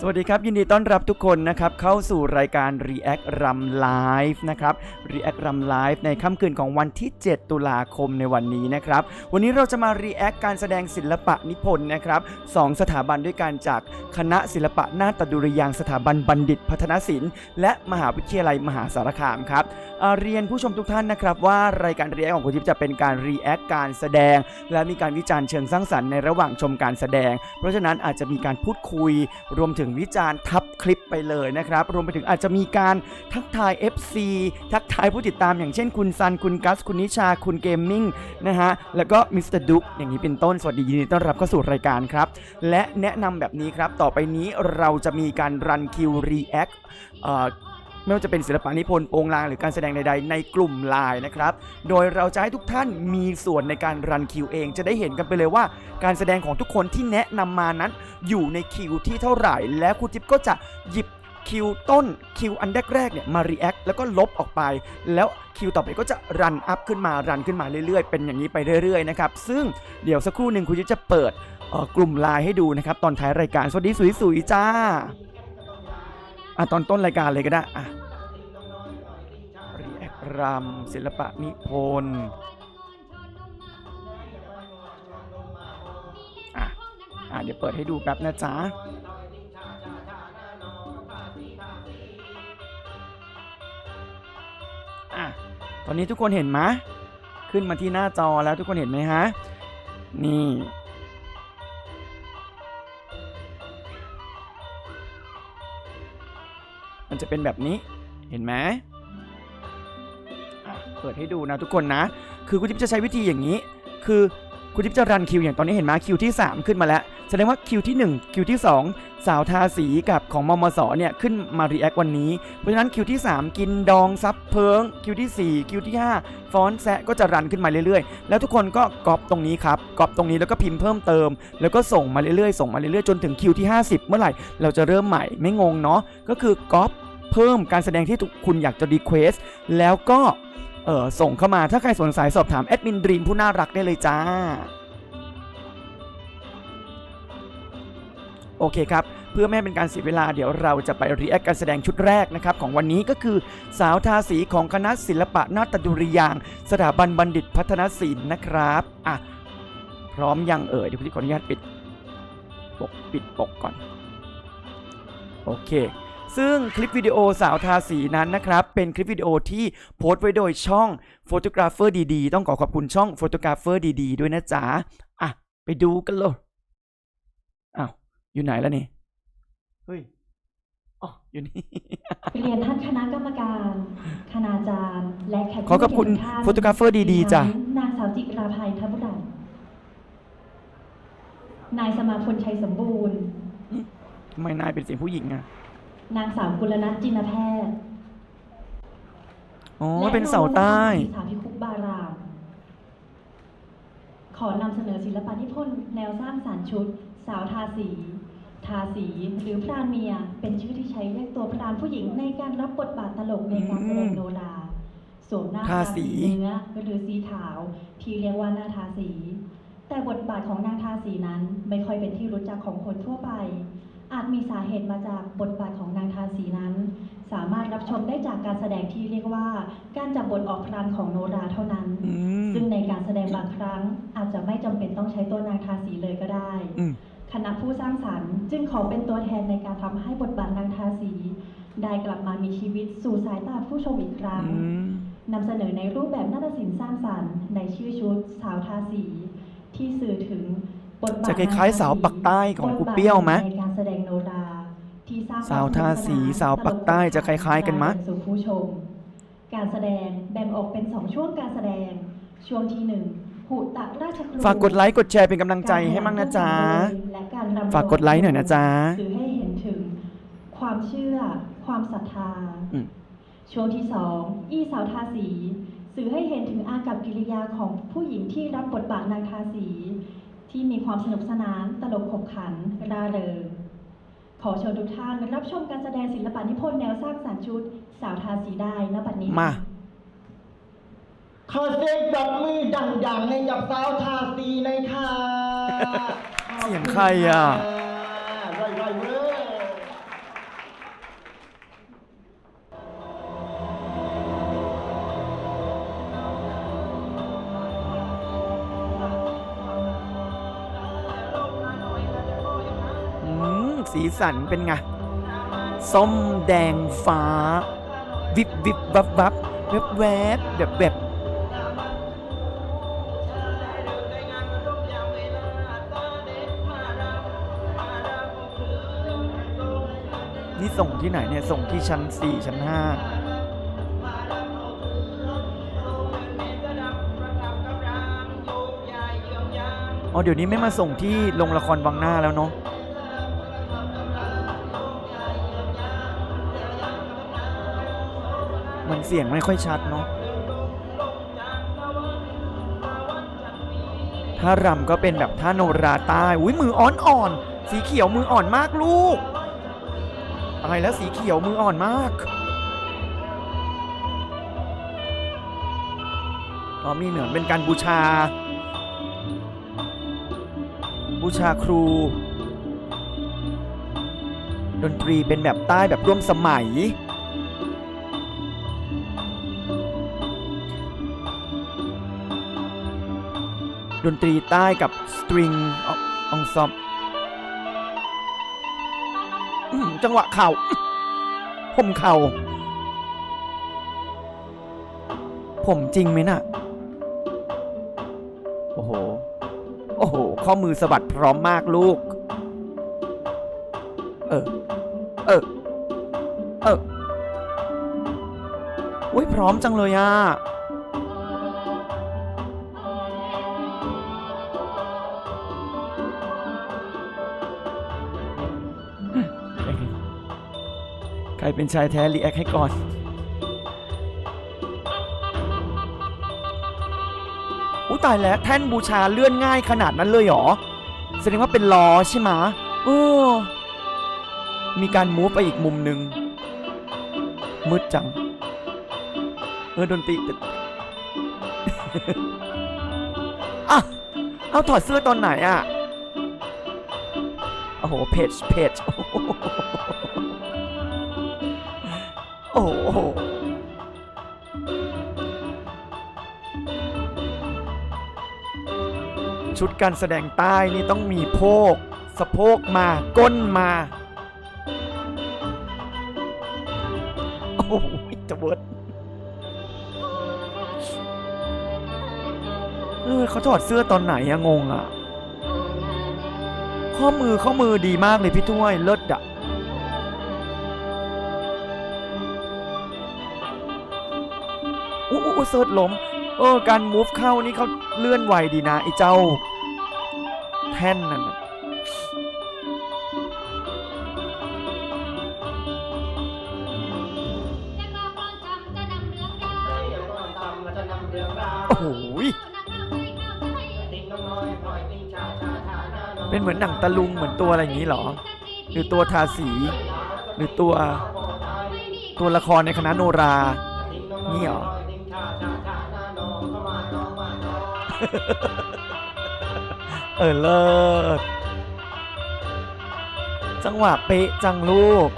สวัสดีครับ ยินดีต้อนรับทุกคนนะครับ เข้าสู่รายการ React รำ Live นะครับ React รำ Live ในค่ำคืนของวันที่ 7 ตุลาคมในวันนี้นะครับ วันนี้เราจะมา React การแสดงศิลปะนิพนธ์นะครับสองสถาบันด้วยกันจากคณะศิลปะนาฏดุริยางสถาบันบัณฑิตพัฒนศิลป์ และมหาวิทยาลัยมหาสารคามครับเเรียนผู้ชมทุกท่านนะครับว่ารายการ React ของคุณทิพย์จะเป็นการ React การแสดง และมีการวิจารณ์เชิงสร้างสรรค์ในระหว่างชมการแสดง เพราะฉะนั้นอาจจะมีการพูดคุยรวมถึงวิจารณ์ทับคลิปไปเลยนะครับ รวมไปถึงอาจจะมีการทักทาย FC ทักทายผู้ติดตามอย่างเช่นคุณซัน คุณกัส คุณนิชา คุณเกมมิ่งนะฮะ แล้วก็มิสเตอร์ดุ๊กอย่างนี้เป็นต้น สวัสดียินดีต้อนรับเข้าสู่รายการครับ และแนะนำแบบนี้ครับ ต่อไปนี้เราจะมีการรันคิวรีแอค ไม่ว่าจะเป็นศิลปะนิพนธ์โปรงลางหรือการแสดงใดๆ ในกลุ่มไลน์นะครับ โดยเราจะให้ทุกท่านมีส่วนในการรันคิวเอง จะได้เห็นกันไปเลยว่า การแสดงของทุกคนที่แนะนำมานั้น อยู่ในคิวที่เท่าไหร่ แล้วครูจิ๊บก็จะหยิบคิวต้นคิวอันแรกๆเนี่ยมา react แล้วก็ลบออกไป แล้วคิวต่อไปก็จะรันอัพขึ้นมารันขึ้นมาเรื่อยๆ เป็นอย่างนี้ไปเรื่อยๆนะครับซึ่งเดี๋ยวสักครู่หนึ่งครูจิ๊บจะเปิดกลุ่มไลน์ให้ดูนะครับตอนท้ายรายการสวัสดีสวยๆจ้า อะตอนต้นรายการเลยก็ได้อะ react รำศิลปะนิพนธ์อะอะเดี๋ยวเปิดให้ดูแป๊บนะจ๊ะอะตอนนี้ทุกคนเห็นไหมขึ้นมาที่หน้าจอแล้วทุกคนเห็นไหมฮะ นี่ มันจะเป็นแบบนี้เห็นไหมเปิดให้ดูนะทุกคนนะ คือคุณทิพย์จะใช้วิธีอย่างนี้ คือคุณทิพย์จะรันคิวอย่างตอนนี้เห็นไหมคิวที่ 3 ขึ้นมาแล้ว แสดงว่าคิวที่ 1 คิวที่ 2 สาวทาสีกับของมมสเนี่ยขึ้นมารีแอควันนี้ เพราะฉะนั้นคิวที่ 3 กินดองซับเพิง คิวที่ 4 คิวที่ 5 ฟอนแซะก็จะรันขึ้นมาเรื่อยๆ แล้วทุกคนก็ก๊อปตรงนี้ครับก๊อปตรงนี้แล้วก็พิมพ์เพิ่มเติม แล้วก็ส่งมาเรื่อยๆ ส่งมาเรื่อยๆ จนถึงคิวที่ 50 เมื่อไหร่เราจะเริ่มใหม่ไม่งงเนาะ ก็คือก๊อป เพิ่มการแสดงที่คุณอยากจะรีเควสแล้วก็เออส่งเข้ามาถ้าใครสนใจสอบถามแอดมินดรีมผู้น่ารักได้เลยจ้า โอเคครับ เพื่อไม่ให้เป็นการเสียเวลาเดี๋ยวเราจะไปรีแอคการแสดงชุดแรกนะครับ ของวันนี้ก็คือสาวทาสีของคณะศิลปะนาฏดุริยาง สถาบันบัณฑิตพัฒนศิลป์นะครับอะพร้อมยังเอ่ยเดี๋ยวพี่ขออนุญาตปิดปกปิดปกก่อน โอเค ซึ่งคลิปวิดีโอสาวทาสีนั้นนะครับ เป็นคลิปวิดีโอที่โพสต์ไว้โดยช่องโฟโตกราฟเฟอร์ดีๆ ต้องขอขอบคุณช่องโฟโตกราฟเฟอร์ดีๆ ด้วยนะจ๊ะ อะ ไปดูกันเลยอ้าว อยู่ไหนแล้วนี่ เฮ้ยอ๋ออยู่นี่ เรียนท่านคณะกรรมการ คณาจารย์ และแขกขอขอบคุณผู้มีเกียรติทุกท่านโฟโตกราฟเฟอร์ดีๆจ้ะดิฉันนางสาวจิราภัยทัพบุรันนายสมาพลชัยสมบูรณ์ทำไมนายเป็นเสียงผู้หญิงอะ นางสาวกุลนัทจินแพทย์อ๋อ และเป็นเสาใต้โนสาพิคุกบาราม ขอนำเสนอศิลปะนิพนธ์แนวสร้างสารรค์ชุด สาวทาสี ทาสีหรือพรานเมีย เป็นชื่อที่ใช้เรียกตัวพรานผู้หญิงในการรับบทบาทตลกในการแสดงโนราสวมหน้าทาสี เนื้อหรือสีขาว ที่เรียกว่าหน้าทาสี แต่บทบาทของนางทาสีนั้นไม่ค่อยเป็นที่รู้จักของคนทั่วไป อาจมีสาเหตุมาจากบทบาทของนางทาสีนั้น สามารถรับชมได้จากการแสดงที่เรียกว่า การจับบทออกพรานของโนราเท่านั้นอืมซึ่งในการแสดงบางครั้ง อาจจะไม่จำเป็นต้องใช้ตัวนางทาสีเลยก็ได้อืมคณะผู้สร้างสรรค์ จึงขอเป็นตัวแทนในการทำให้บทบาทนางทาสี ได้กลับมามีชีวิตสู่สายตาผู้ชมอีกครั้งอืมนำเสนอในรูปแบบนาฏศิลป์สร้างสรรค์ ในชื่อชุดสาวทาสี ที่สื่อถึงบทบาทจะคล้ายๆสาวปักใต้ของครูเปรี้ยวไหม สร้างสาวทาสีควมนุกนนสาวปักใต้จะคล้ายๆกันไหมสู่ผู้ชม การแสดงแบ่งออกเป็นสองช่วงการแสดง ช่วงที่หนึ่งหูตักราชครูฝากกดไลค์กดแชร์เป็นกำลังใจให้มั่งนะจ๊ะและการรำฝากกดไลค์หน่อยนะจ๊ะสื่อให้เห็นถึง ความเชื่อ ความศรัทธาอืมช่วงที่สองอีสาวทาสีสื่อให้เห็นถึงอากับกิริยาของผู้หญิงที่รับบทบาทนางทาสี ที่มีความสนุกสนานตลกขบขันร่าเริงขข อเชิญทุกท่านรับชมการแสดงศิลปะนิพนธ์แนวสร้างสรรค์ชุด สาวทาสีได้ณบัดนี้ มา ขอเสียงปรบมือดังๆให้กับสาวทาสีหน่อยค่ะเสียงใครอะไรไรเว้ย สีสันเป็นไง ส้มแดงฟ้า วิบวิบวับวับแวบแวบแบบแบบนี่ส่งที่ไหนเนี่ย ส่งที่ชั้น 4 ชั้น 5อ๋อเดี๋ยวนี้ไม่มาส่งที่โรงละครวังหน้าแล้วเนาะ มันเสียงไม่ค่อยชัดเนาะถ้ารำก็เป็นแบบท่าโนราใต้อุ้ยมืออ่อนอ่อนๆสีเขียวมืออ่อนมากลูกตายแล้วสีเขียวมืออ่อนมากอ๋อมีเหมือนเป็นการบูชา บูชาครู ดนตรีเป็นแบบใต้แบบร่วมสมัย ดนตรีใต้กับสตริงองซอมจังหวะเข่าผมเข่าผมจริงไหมน่ะ โอ้โห โอ้โห ข้อมือสะบัดพร้อมมากลูก เออ เออ เออ อุ้ยพร้อมจังเลยอะ เป็นชายแท้รีแอคให้ก่อน อุ้ยตายแล้วแท่นบูชาเลื่อนง่ายขนาดนั้นเลยเหรอ แสดงว่าเป็นล้อใช่ไหมะเออมีการมูฟไปอีกมุมหนึ่งมืดจัง เออดนตรีอะเอาถอดเสื้อตอนไหนอะโอ้โหเพจเพจโอ้ โอ้โหชุดการแสดงใต้นี่ต้องมีโพกสะโพกมาก้นมา โอ้โหจะเวิร์ดเออเขาถอดเสื้อตอนไหนอะงงอะข้อมือข้อมือดีมากเลยพี่ถ้วยเลิศอะ เซิร์ชล้ม เออ การมูฟเข้านี่เขาเลื่อนไวดีนะไอ้เจ้า แท่นนั่นน่ะโอ้โหยเป็นเหมือนหนังตะลุงเหมือนตัวอะไรอย่างนี้เหรอ หรือตัวทาสี หรือตัว ตัวละครในคณะโนรานี่เหรอ เออ เลิศ จังหวะเป๊ะจังลูก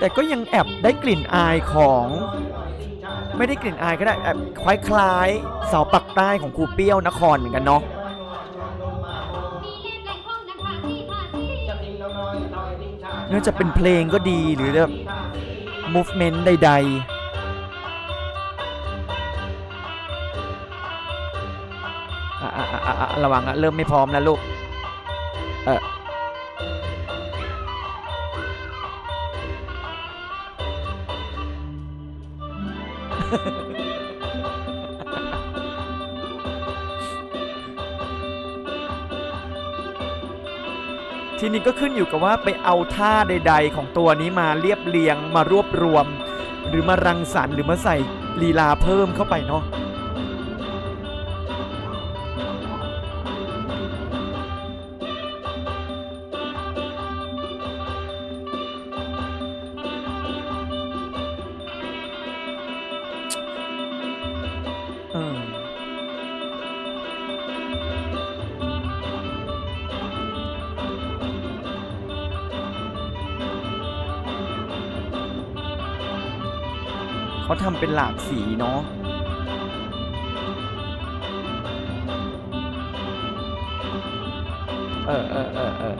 แต่ก็ยังแอบได้กลิ่นอายของ ไม่ได้กลิ่นอายก็ได้แอบคล้ายๆเสาปักใต้ของครูเปี้ยวนครเหมือนกันเนาะ นื่อจะเป็นเพลงก็ดีหรือแบบ movement ใด ๆระวังอะเริ่มไม่พร้อมแล้วลูก เออ ทีนี้ก็ขึ้นอยู่กับว่าไปเอาท่าใด ๆ ของตัวนี้มาเรียบเรียงมารวบรวม หรือมารังสรรค์หรือมาใส่ลีลาเพิ่มเข้าไปเนาะ เป็นหลากสีเนาะเออเออเออเออ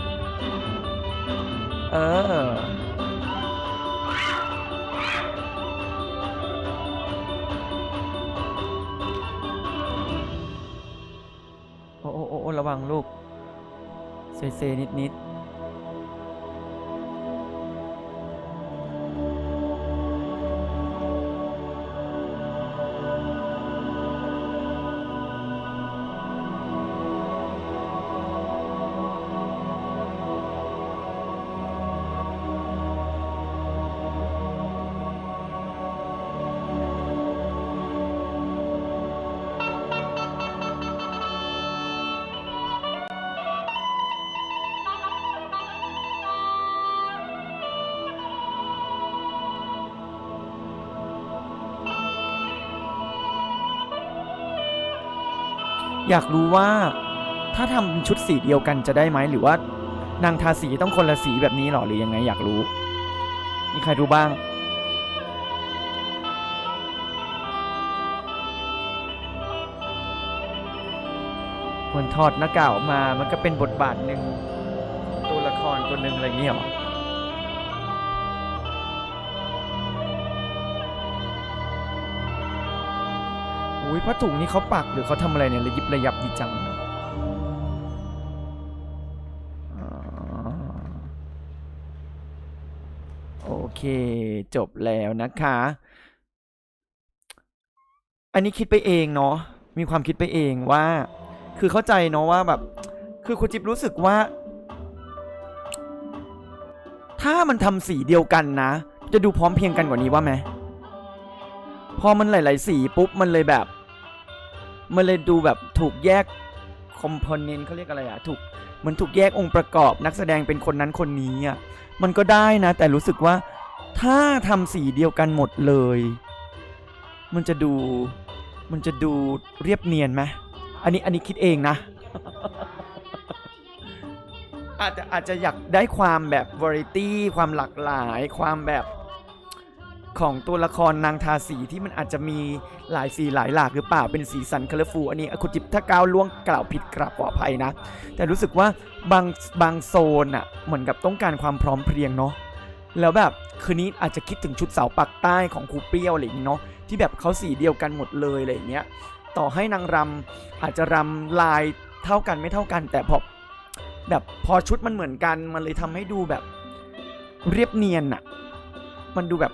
เออโอ้โอ้โอ้โอ้ระวังลูก เซเซนิดนิด อยากรู้ว่าถ้าทำชุดสีเดียวกันจะได้ไหมหรือว่านางทาสีต้องคนละสีแบบนี้หรอหรือยังไงอยากรู้ มีใครรู้บ้างเหมือนถอดหน้ากากออกมามันก็เป็นบทบาทหนึ่งตัวละครตัวหนึ่งอะไรเงี้ยหรอ ยผ้าถุงนี่เขาปักหรือเขาทำอะไรเนี่ยระยิบระยับดีจังโอเค จบแล้วนะคะ อันนี้คิดไปเองเนาะมีความคิดไปเองว่า คือเข้าใจเนาะว่าแบบ คือคุณจิ๊บรู้สึกว่า ถ้ามันทำสีเดียวกันนะ จะดูพร้อมเพรียงกันกว่านี้ว่าไหมพอมันหลาย ๆ สีปุ๊บมันเลยแบบ มันเลยดูแบบถูกแยกคอมโพเนนต์เขาเรียกอะไรอะถูกเหมันถูกแยกองค์ประกอบนักแสดงเป็นคนนั้นคนนี้อะมันก็ได้นะ แต่รู้สึกว่าถ้าทำสีเดียวกันหมดเลย มันจะดูมันจะดูเรียบเนียนไหมอันนี้อันนี้คิดเองนะ อาจจะอาจจะอยากได้ความแบบวาไรตี้ความหลากหลาย ความแบบ ของตัวละครนางทาสีที่มันอาจจะมีหลายสีหลายหลากหรือเปล่าเป็นสีสันคัลเลอร์ฟูอันนี้คุณจิบถ้าก้าวล่วงกล่าวผิดกราบขออภัยนะ แต่รู้สึกว่าบางบางโซนอะเหมือนกับต้องการความพร้อมเพรียงเนาะแล้วแบบคืนนี้อาจจะคิดถึงชุดเสาปักใต้ของครูเปรี้ยวอะไรอย่างนี้เนาะที่แบบเขาสีเดียวกันหมดเลยอะไรอย่างเงี้ยต่อให้นางรำอาจจะรำลายเท่ากันไม่เท่ากัน แต่พอแบบพอชุดมันเหมือนกันมันเลยทำให้ดูแบบเรียบเนียนอะมันดูแบบ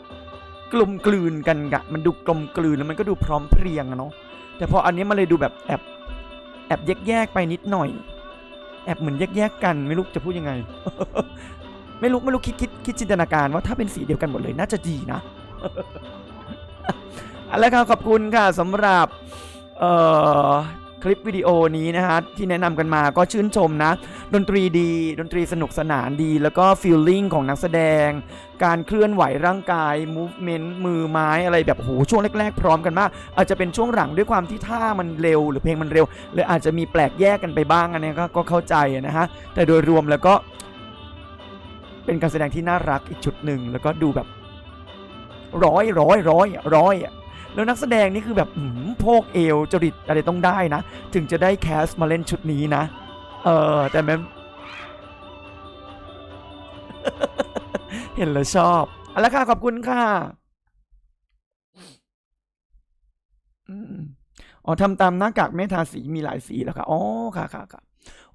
กลมกลืนกันกะมันดูกลมกลืนแล้วมันก็ดูพร้อมเพรียงอะเนาะแต่พออันนี้มันเลยดูแบบแอบแอบแยกๆไปนิดหน่อย แอบเหมือนแยกแยกๆกันไม่รู้จะพูดยังไง ไม่รู้ไม่รู้คิดคิดคิดจินตนาการว่าถ้าเป็นสีเดียวกันหมดเลยน่าจะดีนะเอาละครับขอบคุณค่ะสำหรับเอ่อ คลิปวิดีโอนี้นะฮะที่แนะนำกันมาก็ชื่นชมนะ ดนตรีดี ดนตรีสนุกสนานดี แล้วก็ฟีลลิ่งของนักแสดง การเคลื่อนไหวร่างกาย movement มือไม้อะไรแบบโหช่วงแรกๆ พร้อมกันมาก อาจจะเป็นช่วงหลังด้วยความที่ท่ามันเร็ว หรือเพลงมันเร็วเลยอาจจะมีแปลกแยกกันไปบ้างอันนี้ก็เข้าใจนะฮะแต่โดยรวมแล้วก็ เป็นการแสดงที่น่ารักอีกชุดหนึ่งแล้วก็ดูแบบร้อยร้อยร้อยร้อยอะ แล้วนักแสดงนี่คือแบบโพกเอวจริตอะไรต้องได้นะ ถึงจะได้แคสมาเล่นชุดนี้นะ เออแต่แม่เห็นแล้วชอบเอาละค่ะ ขอบคุณค่ะอ๋อทำตามหน้ากากเมทาสีมีหลายสีแล้วค่ะอ๋อค่ะค่ะค่ะ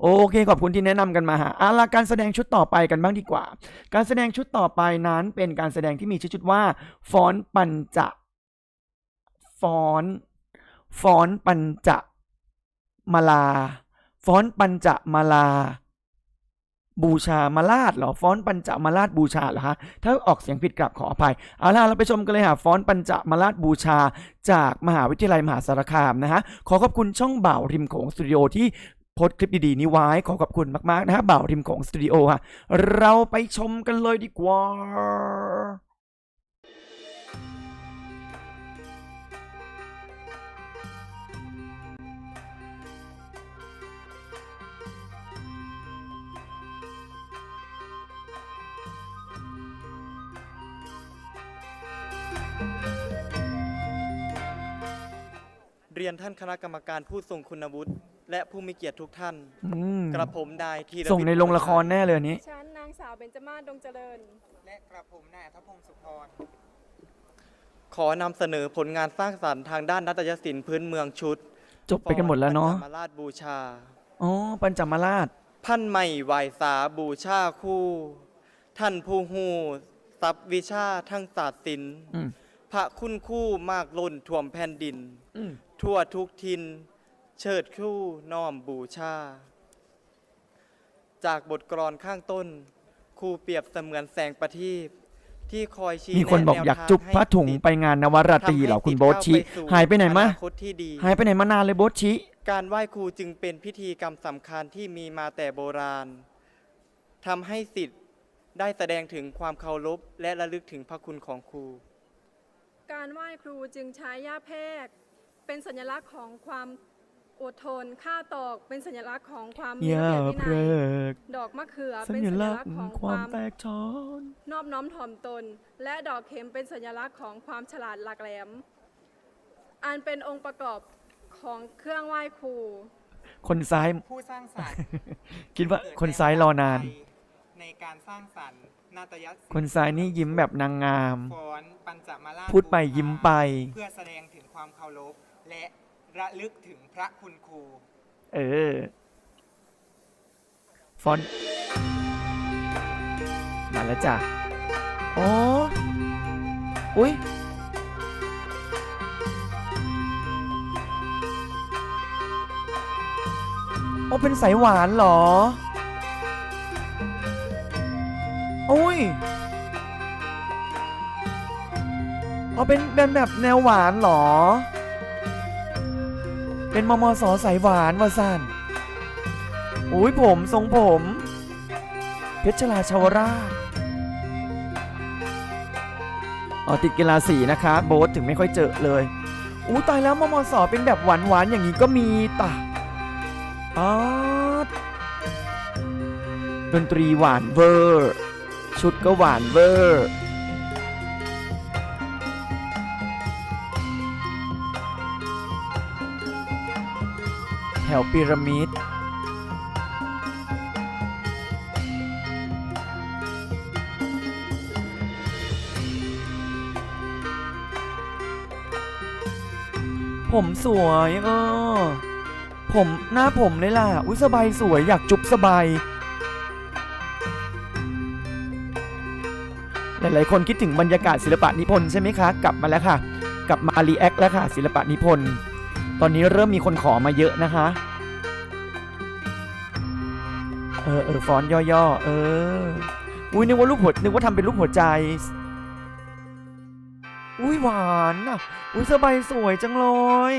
โอเค ขอบคุณที่แนะนำกันมาฮะเอาละการแสดงชุดต่อไปกันบ้างดีกว่า การแสดงชุดต่อไปนั้นเป็นการแสดงที่มีชื่อชุดว่าฟอนปัญจะ ฟอนต์ฟอนปัญจมาลาฟอนปัญจมาลา บูชามาลาดเหรอฟอนปัญจมาลาดบูชาเหรอฮะ ถ้าออกเสียงผิดกลับขออภัย เอาล่ะเราไปชมกันเลยค่ะฟอนปัญจมาลาดบูชาจากมหาวิทยาลัยมหาสารคามนะฮะ ขอขอบคุณช่องบ่าวริมโขงสตูดิโอที่โพสต์คลิปดีๆนี้ไว้ขอขอบคุณมาก ๆ นะฮะบ่าวริมโขงสตูดิโอฮะเราไปชมกันเลยดีกว่า เรียนท่านคณะกรรมการผู้ทรงคุณวุฒิและผู้มีเกียรติทุกท่าน อืมกระผมนายธีรส่งในวิทย์โรงละครแน่เลยอันนี้ ฉันนางสาวเบญจมาศดงเจริญ และกระผมนายอัธพงศ์สุพร ขอนำเสนอผลงานสร้างสรรค์ทางด้านนาฏยศิลป์พื้นเมืองชุดจบไปกันหมดแล้วเนาะปัญจมาราชบูชา อ๋อปัญจมาราช พันไม่ไหวสาบูชาคู่ ท่านผู้หูทรัพย์วิชาทั้งศาสตร์ศิลป์อืม พระคุณคู่มากล้นท่วมแผ่นดิน อืม ทั่วทุกทิน เชิดคู่น้อมบูชา จากบทกลอนข้างต้นครูเปรียบเสมือนแสงประทีปที่คอยชี้มีคนแะบอกแวอยากทงจุบให้ผ้าถุงศิษย์ไปงานนวราตรีเหรอคุณโบ๊ทชิทำให้ศิษก้วไปสู่หายไปไหนมาอนาคตที่ดีหายไปไหนมานานเลยโบ๊ทชิการไหว้ครูจึงเป็นพิธีกรรมสำคัญที่มีมาแต่โบราณทำให้สิทธิ์ได้แสดงถึงความเคารพและระลึกถึงพระคุณของครู การไหว้ครูจึงใช้ย่าแพรก เป็นสัญลักษณ์ของความอดทนข้าตอกเป็นสัญลักษณ์ของความมีอย่าระเบียบวิเพนัลิยกดอกมะเขือสัเป็นญสัญลัลักกษษณ์ณ์ของคาวความมแตกช้อนนอบน้อมถ่อมตน และดอกเข็มเป็นสัญลักษณ์ของความฉลาดหลักแหลม อันเป็นองค์ประกอบของเครื่องไหว้ครู คนซ้ายผู้สร้างสรรค์คิดว่าคนซ้ายรอนาน ในการสร้างสรรค์นาฏยศิลป์คนซ้ายนี่ยิ้มแบบนางงามฟ้อนปัญจมาราชพูดไปบูชายิ้มไป เพื่อแสดงถึงความเคารพ และระลึกถึงพระคุณครู เออ ฟอนต์มาแล้วจ้ะอ๋ออุ้ยโอ้เป็นสายหวานเหรอ โอ้ยอ๋อเป็นเป็นแบบแนวหวานเหรอ เป็นมมสสายหวานวาซันอุ้ยผมทรงผม เพชรลาชาวราชอ๋อติดกีฬาสีนะคะโบ๊ทถึงไม่ค่อยเจอเลยอู้ตายแล้วมมสเป็นแบบหวานหวานอย่างนี้ก็มีตะอ๋อดนตรีหวานเวอร์ ชุดก็หวานเวอร์ ถวพีระมิดผมสวยเออ ผมหน้าผมเลยล่ะ อุ้ยสบายสวยอยากจุบสบาย หลายๆ คนคิดถึงบรรยากาศศิลปะนิพนธ์ใช่ไหมคะ กลับมาแล้วค่ะ กลับมารีแอคแล้วค่ะ ศิลปะนิพนธ์ ตอนนี้เริ่มมีคนขอมาเยอะนะคะ เออเออฟอนต์ย่อๆ เออ อุ้ยนึกว่ารูปหัวนึกว่าทำเป็นรูปหัวใจ อุ้ยหวานอะ อุ้ยสบายสวยจังเลย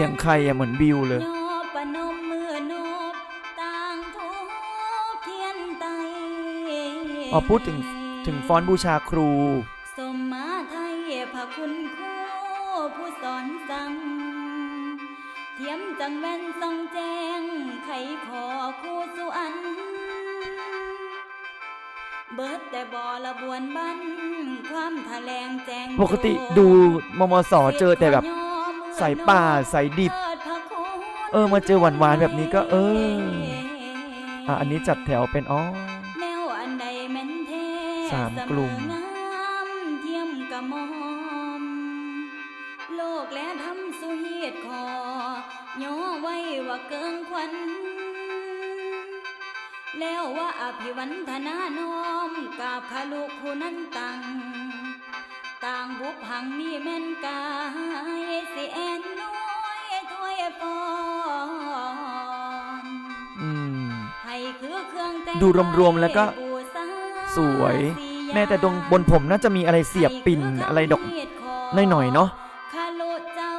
สียงใครอะเหมือนบิวเลยยอประนมมือนบต่างทุกเทียนไตอ๋อพูดถึงถึงฟอนต์บูชาครู สมมาไทยพระคุณครูผู้สอนสั่งเทียมจังแว่นส่องแจ้งไขขอคู่สุอัน เบิดแต่บ่ละบวนบันความทะแลงแจงปกติดูมมสเจอแต่แบบ สายป่าสายดิบ เออมาเจอหวานๆแบบนี้ก็เอออะอันนี้จัดแถวเป็นอ๋อแนวอันใดแม่นแท้สามกลุ่มเสองามเทียมกะมอมโลกและทำสุเหตุคอย่อไว้ว่าเกิงควันแล้วว่าอภิวันธนาน้อมกราบคาลุคูนันตัง ต่างบุพหังนี่แม่นกายสิแอนน้อยถ้วยปอนอืมให้คือเครื่องแต่งดูรวมๆแล้วก็บูชาสวย แม้แต่ตรงบนผมน่าจะมีอะไรเสียบปิ่นอะไรดอกหน่อยๆเนาะคาลุเจ้า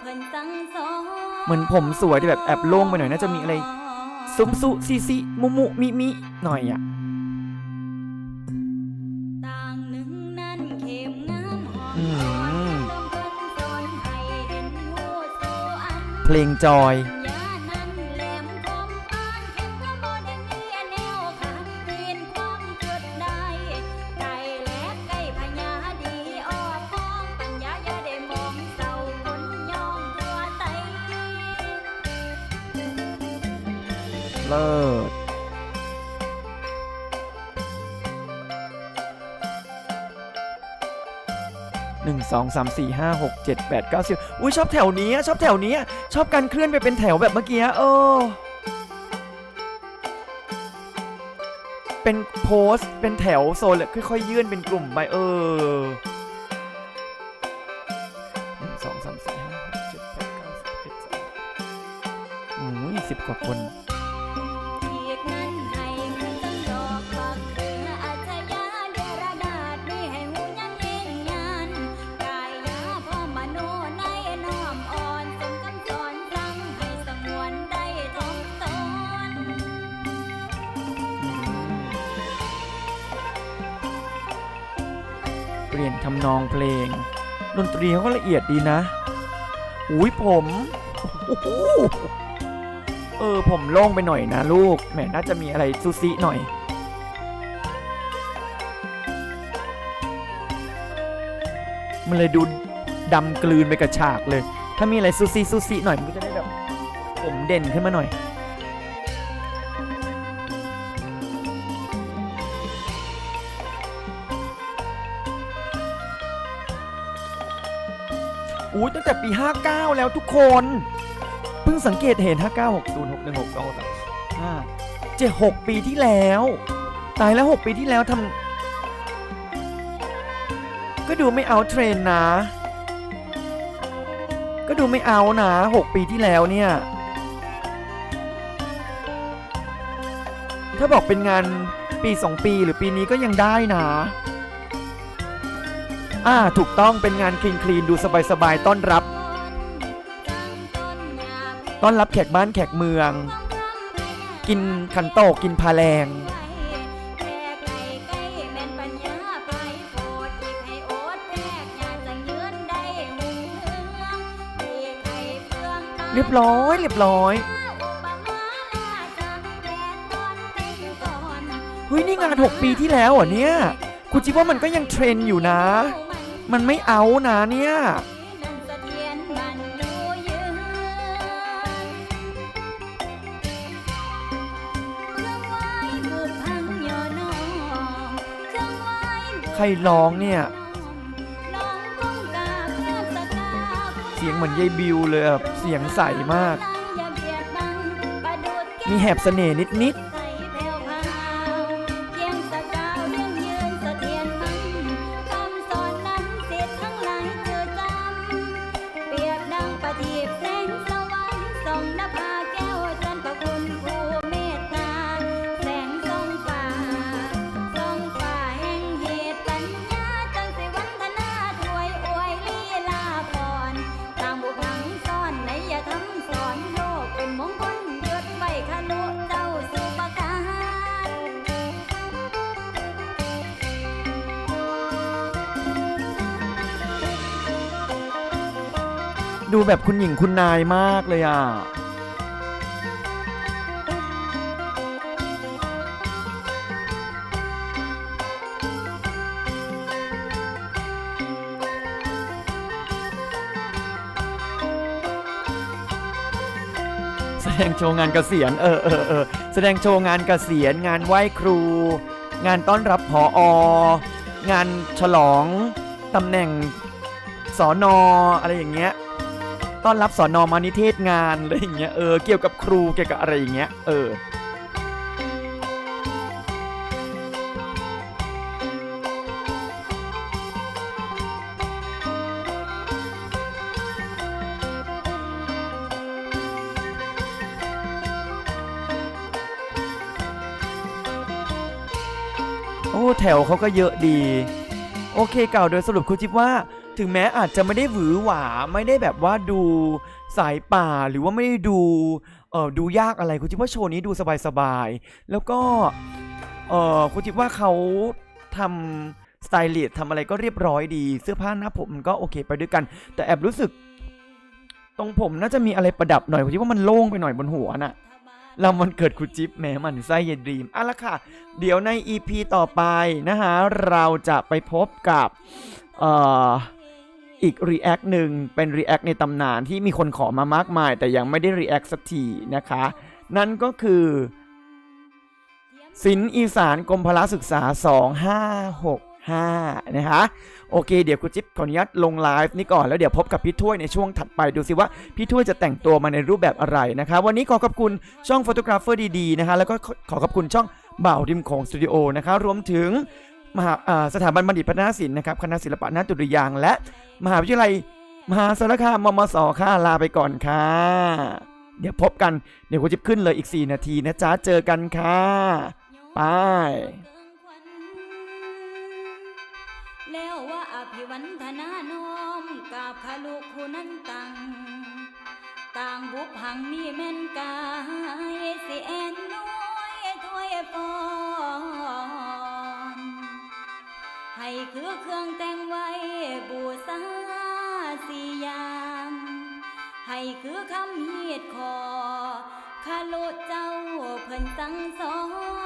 เพิ่นสั่งสอนเหมือนผมสวยที่แบบแอบโล่งไปหน่อยน่าจะมีอะไรซุมซุซีซีมุมุมิมิหน่อยอะต่ เพลงจอย 1 2 3 4 5 6 7 8 9 10อุ้ยชอบแถวนี้ชอบแถวนี้ชอบการเคลื่อนไปเป็นแถวแบบเมื่อกี้เออเป็นโพสเป็นแถวโซนเลยค่อยๆ ยื่นเป็นกลุ่มไปเออหนึ่งสองสามสี่ห้าหกเจ็ดแปดเก้าสิบเอ็ดสิบกว่าคน ตรีเขาก็ละเอียดดีนะ อุ้ยผมเออผมโล่งไปหน่อยนะลูก แหมน่าจะมีอะไรซูซิหน่อย มันเลยดูดำกลืนไปกับฉากเลย ถ้ามีอะไรซูซิซูซิหน่อยมันก็จะได้แบบ ผมเด่นขึ้นมาหน่อย ตั้งแต่ปี 59 แล้วทุกคน เพิ่งสังเกตเห็น 59 60 61 62 63 5 7 6 ปีที่แล้ว ตายแล้ว 6 ปีที่แล้วทำก็ดูไม่เอาเทรนนะ ก็ดูไม่เอานะ 6 ปีที่แล้วเนี่ย ถ้าบอกเป็นงานปี 2 ปีหรือปีนี้ก็ยังได้นะ อ่าถูกต้องเป็นงานคลีนคลีนดูสบายๆต้อนรับ ต้อนรับแขกบ้านแขกเมือง กินขันโตกกินพาแรงเรียบร้อย เรียบร้อยเฮ้ยนี่งาน 6 ปีที่แล้วเหรอเนี่ยคุณจิว่ามันก็ยังเทรนอยู่นะ มันไม่เอานะเนี่ย ใครร้องเนี่ย เสียงเหมือนยายบิวเลยอะเสียงใสมาก มีแหบเสน่ห์นิดใแบบคุณหญิงคุณนายมากเลยอะแสดงโชว์งานเกษียณเออเออเออแสดงโชว์งานเกษียณงานไหว้ครู งานต้อนรับผอองานฉลองตำแหน่งสอนออะไรอย่างเงี้ย ต้อนรับสอนนอมานิเทศงานอะไรอย่างเงี้ยเออเกี่ยวกับครูเกี่ยวกับอะไรอย่างเงี้ยเออโอ้แถวเขาก็เยอะดี โอเคเก่าโดยสรุปคุณจิ๊บว่า ถึงแม้อาจจะไม่ได้หวือหวาไม่ได้แบบว่าดูสายป่าหรือว่าไม่ได้ดูเออดูยากอะไรครูจิ๊บว่าโชว์นี้ดูสบายๆแล้วก็เออครูจิ๊บว่าเขาทำสไตลิสต์ทำอะไรก็เรียบร้อยดี เสื้อผ้าหน้าผมมันก็โอเคไปด้วยกัน แต่แอบรู้สึก ตรงผมน่าจะมีอะไรประดับหน่อยครูจิ๊บว่ามันโล่งไปหน่อยบนหัวน่ะเรามันเกิดครูจิ๊บแมหมันไส้เย็นดีมอะละค่ะ เดี๋ยวใน EP ต่อไปนะฮะเราจะไปพบกับ เอ่อ อีก React หนึ่งเป็น React ในตำนานที่มีคนขอมามากมาย แต่ยังไม่ได้ React สักทีนะคะ นั่นก็คือศิลอีสานกรมพละศึกษา 2565 นะคะโอเค เดี๋ยวครูจิ๊บขออนุญาตลงไลฟ์นี่ก่อนแล้วเดี๋ยวพบกับพี่ถ้วยในช่วงถัดไปดูสิว่าพี่ถ้วยจะแต่งตัวมาในรูปแบบอะไรนะคะ วันนี้ขอขอบคุณช่องฟโตกราฟเฟอร์ดีๆนะคะแล้วก็ขอขอบคุณช่องบ่าวริมโขงสตูดิโอนะคะรวมถึง มหาสถาบันบัณฑิตพัฒนศิลป์นะครับคณะศิลปะนาฏุริยางและ มหาวิทยาลัย มหาสารคามมมสค่ะลาไปก่อนค่ะ เดี๋ยวพบกัน เดี๋ยวครูจิบขึ้นเลยอีก 4 นาทีนะจ๊ะ เจอกันค่ะไปแล้วว่าอภิวันธนาโนมกราบขาลูกผู้นั้นตัง ต่างบุพหังมีแม่นกายสิเอ็นน้อยถ้วยฟอ ให้คือเครื่องแต่งไว้บูชาสี่อย่างให้คือคำเฮีดคอข้าโลดเจ้าเพิ่นสั่งสอน